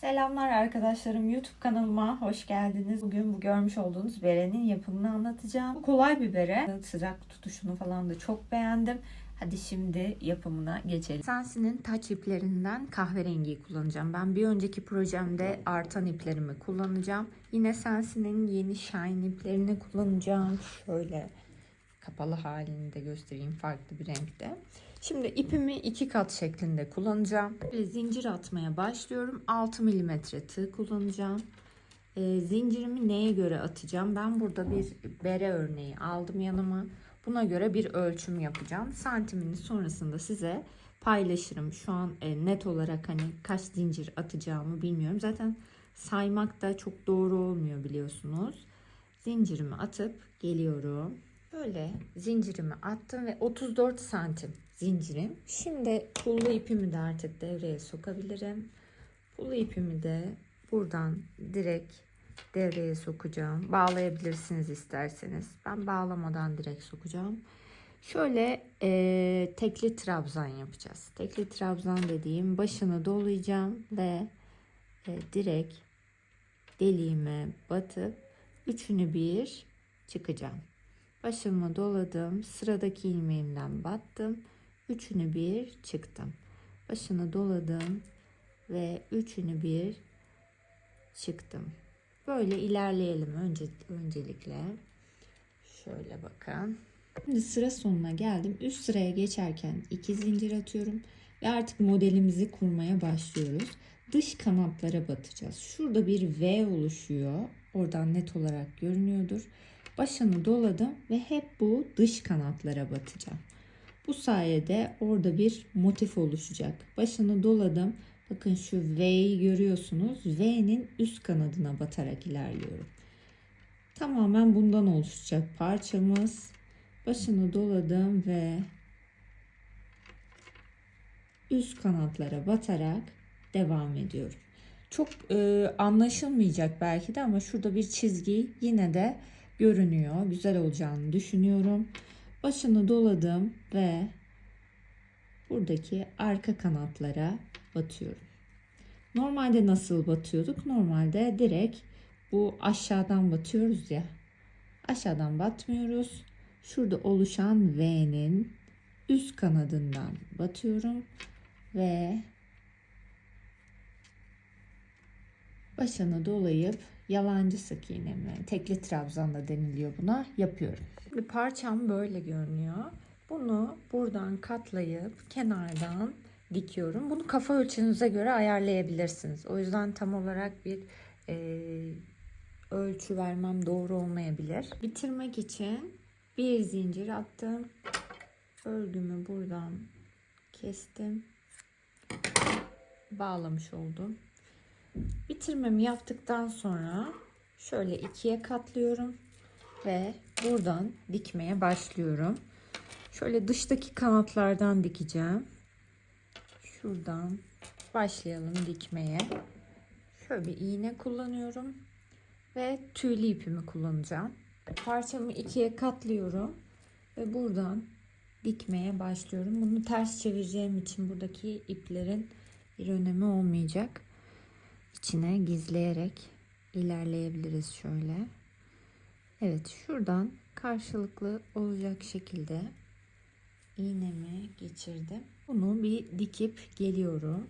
Selamlar arkadaşlarım YouTube kanalıma hoş geldiniz. Bugün bu görmüş olduğunuz berenin yapımını anlatacağım. Bu kolay bir bere. Sıcak tutuşunu falan da çok beğendim. Hadi şimdi yapımına geçelim. Sensi'nin taç iplerinden kahverengiyi kullanacağım. Ben bir önceki projemde artan iplerimi kullanacağım. Yine Sensi'nin yeni shine iplerini kullanacağım. Şöyle kapalı halini de göstereyim farklı bir renkte. Şimdi ipimi iki kat şeklinde kullanacağım. Ve zincir atmaya başlıyorum. 6 mm tığ kullanacağım. E, zincirimi neye göre atacağım? Ben burada bir bere örneği aldım yanıma. Buna göre bir ölçüm yapacağım. Santimini sonrasında size paylaşırım. Şu an e, net olarak hani kaç zincir atacağımı bilmiyorum. Zaten saymak da çok doğru olmuyor biliyorsunuz. Zincirimi atıp geliyorum. Böyle zincirimi attım ve 34 santim zincirim. Şimdi pullu ipimi de artık devreye sokabilirim. Pullu ipimi de buradan direkt devreye sokacağım. Bağlayabilirsiniz isterseniz. Ben bağlamadan direkt sokacağım. Şöyle e, tekli trabzan yapacağız. Tekli trabzan dediğim başını dolayacağım ve e, direkt deliğime batıp üçünü bir çıkacağım. Başımı doladım. Sıradaki ilmeğimden battım. Üçünü bir çıktım. Başını doladım ve üçünü bir çıktım. Böyle ilerleyelim önce öncelikle. Şöyle bakın. Şimdi sıra sonuna geldim. Üst sıraya geçerken iki zincir atıyorum ve artık modelimizi kurmaya başlıyoruz. Dış kanatlara batacağız. Şurada bir V oluşuyor. Oradan net olarak görünüyordur. Başını doladım ve hep bu dış kanatlara batacağım. Bu sayede orada bir motif oluşacak. Başını doladım. Bakın şu V'yi görüyorsunuz. V'nin üst kanadına batarak ilerliyorum. Tamamen bundan oluşacak parçamız. Başını doladım ve üst kanatlara batarak devam ediyorum. Çok e, anlaşılmayacak belki de ama şurada bir çizgi yine de görünüyor. Güzel olacağını düşünüyorum. Başını doladım ve buradaki arka kanatlara batıyorum. Normalde nasıl batıyorduk? Normalde direkt bu aşağıdan batıyoruz ya. Aşağıdan batmıyoruz. Şurada oluşan V'nin üst kanadından batıyorum ve başını dolayıp yalancı sık iğnemi, tekli trabzan da deniliyor buna, yapıyorum. Şimdi parçam böyle görünüyor. Bunu buradan katlayıp kenardan dikiyorum. Bunu kafa ölçünüze göre ayarlayabilirsiniz. O yüzden tam olarak bir e, ölçü vermem doğru olmayabilir. Bitirmek için bir zincir attım. Örgümü buradan kestim. Bağlamış oldum. Bitirmemi yaptıktan sonra şöyle ikiye katlıyorum ve buradan dikmeye başlıyorum. Şöyle dıştaki kanatlardan dikeceğim. Şuradan başlayalım dikmeye. Şöyle bir iğne kullanıyorum ve tüylü ipimi kullanacağım. Parçamı ikiye katlıyorum ve buradan dikmeye başlıyorum. Bunu ters çevireceğim için buradaki iplerin bir önemi olmayacak. İçine gizleyerek ilerleyebiliriz şöyle. Evet şuradan karşılıklı olacak şekilde iğnemi geçirdim. Bunu bir dikip geliyorum.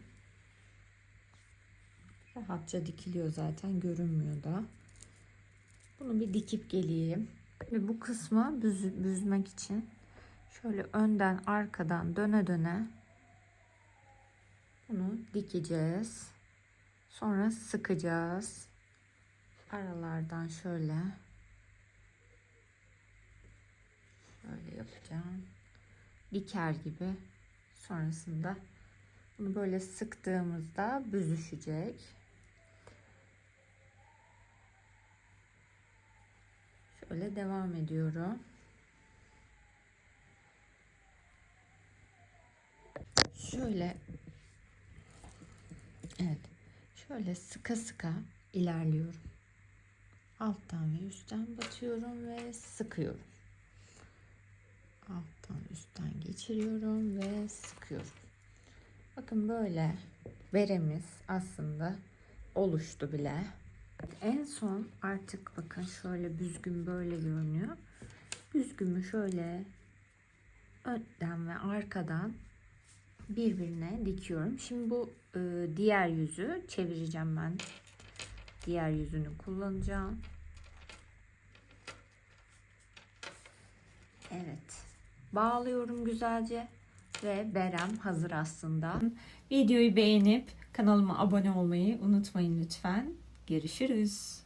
Rahatça dikiliyor zaten görünmüyor da. Bunu bir dikip geleyim. Ve bu kısmı büz, büzmek için şöyle önden arkadan döne döne bunu dikeceğiz. Sonra sıkacağız. Aralardan şöyle şöyle yapacağım. Diker gibi. Sonrasında bunu böyle sıktığımızda büzüşecek. Şöyle devam ediyorum. Şöyle Evet. Şöyle sıka sıka ilerliyorum. Alttan ve üstten batıyorum ve sıkıyorum. Alttan üstten geçiriyorum ve sıkıyorum. Bakın böyle beremiz aslında oluştu bile. En son artık bakın şöyle büzgün böyle görünüyor. Büzgümü şöyle önden ve arkadan birbirine dikiyorum. Şimdi bu e, diğer yüzü çevireceğim ben. Diğer yüzünü kullanacağım. Evet. Bağlıyorum güzelce ve berem hazır aslında. Videoyu beğenip kanalıma abone olmayı unutmayın lütfen. Görüşürüz.